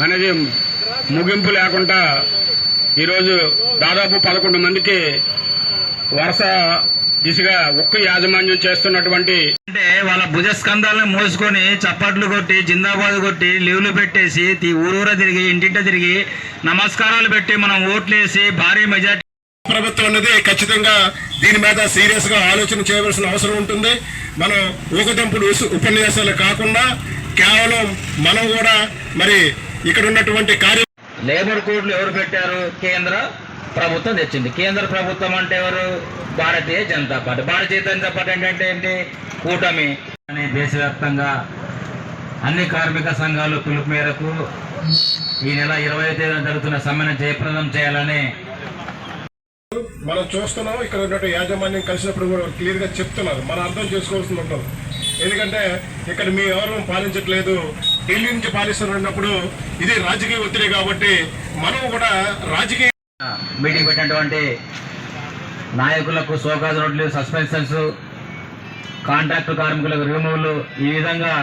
అనేది ముగింపు లేకుండా ఈరోజు దాదాపు పదకొండు మందికి వరుస దిశగా ఉక్కు యాజమాన్యం చేస్తున్నటువంటి అంటే వాళ్ళ భుజస్కంధాలను మోసుకొని చప్పట్లు కొట్టి జిందాబాద్ కొట్టి లీవ్లు పెట్టేసి తీ ఊరూరా తిరిగి ఇంటింట తిరిగి నమస్కారాలు పెట్టి మనం ఓట్లేసి భారీ మెజార్టీ ప్రభుత్వం అనేది ఖచ్చితంగా దీని మీద సీరియస్గా ఆలోచన చేయవలసిన అవసరం ఉంటుంది. మనం ఊకదంపుడు ఉపన్యాసాలు కాకుండా కేవలం మనం కూడా మరి ఇక్కడ ఉన్నటువంటి కార్య లేబర్ కోడ్లు ఎవరు పెట్టారు? కేంద్ర ప్రభుత్వం తెచ్చింది. కేంద్ర ప్రభుత్వం అంటే ఎవరు? భారతీయ జనతా పార్టీ. భారతీయ జనతా పార్టీ అంటే ఏంటి? కూటమి. అని దేశవ్యాప్తంగా అన్ని కార్మిక సంఘాలు పిలుపు మేరకు ఈ నెల ఇరవై తేదీన జరుగుతున్న సమ్మెను జయప్రదం చేయాలని మనం చూస్తున్నాం. ఇక్కడ ఉన్నటువంటి యాజమాన్యం కలిసినప్పుడు కూడా క్లియర్గా చెప్తున్నారు. మనం అర్థం చేసుకోవాల్సి ఉంటుంది. ఎందుకంటే ఇక్కడ మీ ఎవరు పాలించట్లేదు. ఢిల్లీ నుంచి పాలిస్తున్నప్పుడు ఇది రాజకీయ ఒత్తిడి కాబట్టి మనం కూడా రాజకీయ మీటింగ్ పెట్టినటువంటి నాయకులకు సోకాజ్ నోట్లు సస్పెన్షన్స్ కాంట్రాక్టు కార్మికులకు రిమూవ్లు ఈ విధంగా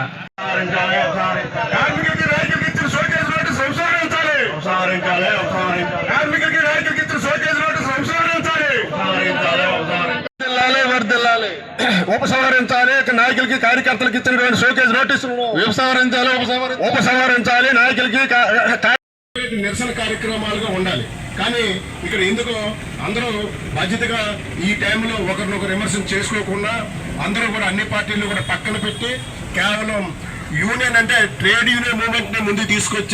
కార్మికులకి నాయకులకి ఇచ్చిన షోకేజ్ నోటు సంసారించాలి సంసారించాలి కార్మికులకి నాయకులకి ఇచ్చిన షోకేజ్ నోటు సంసారించాలి వర్ధిల్లాలి ఉపసంహరించాలి. నాయకులకి కార్యకర్తలకు ఇచ్చినటువంటి షోకేజ్ నోటీసులను ఉపసంహరించాలి ఉపసంహరించాలి. నాయకులకి నిరసన కార్యక్రమాలుగా ఉండాలి. కానీ ఇక్కడ ఎందుకు అందరూ బాధ్యతగా ఈ టైంలో ఒకరినొకరు విమర్శన చేసుకోకుండా అందరూ కూడా అన్ని పార్టీలు కూడా పక్కన పెట్టి కేవలం యూనియన్ అంటే ట్రేడ్ యూనియన్ మూవ్మెంట్ని ముందు తీసుకొచ్చి